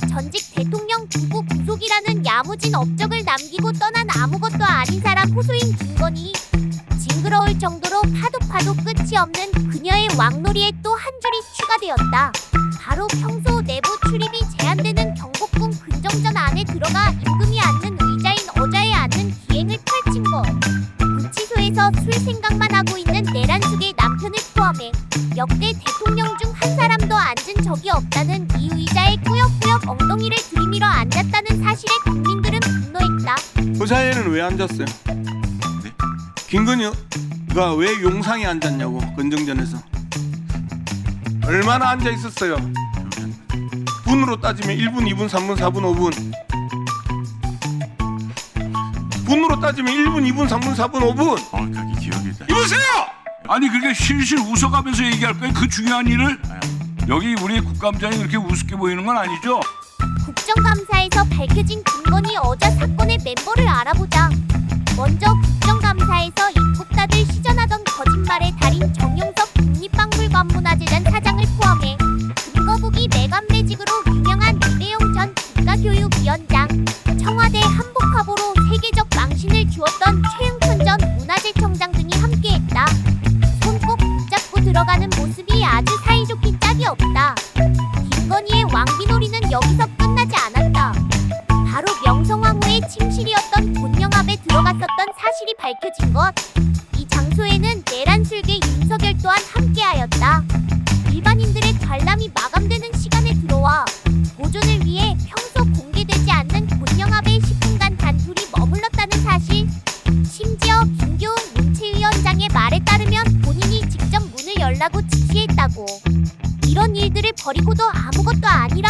첫 전직 대통령 부부 구속이라는 야무진 업적을 남기고 떠난 아무것도 아닌 사람 호소인 김건희. 징그러울 정도로 파도 파도 끝이 없는 그녀의 왕놀이에 또 한 줄이 추가되었다. 바로 평소 내부 출입이 제한되는 경복궁 근정전 안에 들어가 임금이 앉는 의자인 어자에 앉는 기행을 펼친 것. 구치소에서 술 생각만 하고 있는 내란숙의 남편을 포함해 역대 대통령 중 한 사람도 앉은 적이 없다는 엉덩이를 들이밀어 앉았다는 사실에 국민들은 분노했다. 그 자리에는 왜 앉았어요? 김건희가 왜 용상에 앉았냐고 건정전에서 얼마나 앉아 있었어요? 분으로 따지면 1분, 2분, 3분, 4분, 5분. 분으로 따지면 1분, 2분, 3분, 4분, 5분. 정확하게 기억이 나. 이보세요! 아니 그렇게 실실 웃어가면서 얘기할 거야 그 중요한 일을 여기 우리 국감장이 그렇게 우습게 보이는 건 아니죠? 국정감사에서 밝혀진 김건희 어자 사건의 멤버를 알아보자. 먼저 국정감사에서 입국다들 시전하던 거짓말의 달인 정용석 국립박물관문화재단 사장을 포함해 금거북이 내관매직으로 유명한 이대용 전 국가교육위원장, 청와대 한복화보로 세계적 망신을 주었던 최응천 전 문화재청장 등이 함께했다. 손꼭 붙잡고 들어가는 침실이었던 본영합에 들어갔었던 사실이 밝혀진 것. 이 장소에는 내란술계 윤석열 또한 함께하였다. 일반인들의 관람이 마감되는 시간에 들어와 보존을 위해 평소 공개되지 않는 본영합에 10분간 단 둘이 머물렀다는 사실. 심지어 김교훈 문체위원장의 말에 따르면 본인이 직접 문을 열라고 지시했다고. 이런 일들을 버리고도 아무것도 아니라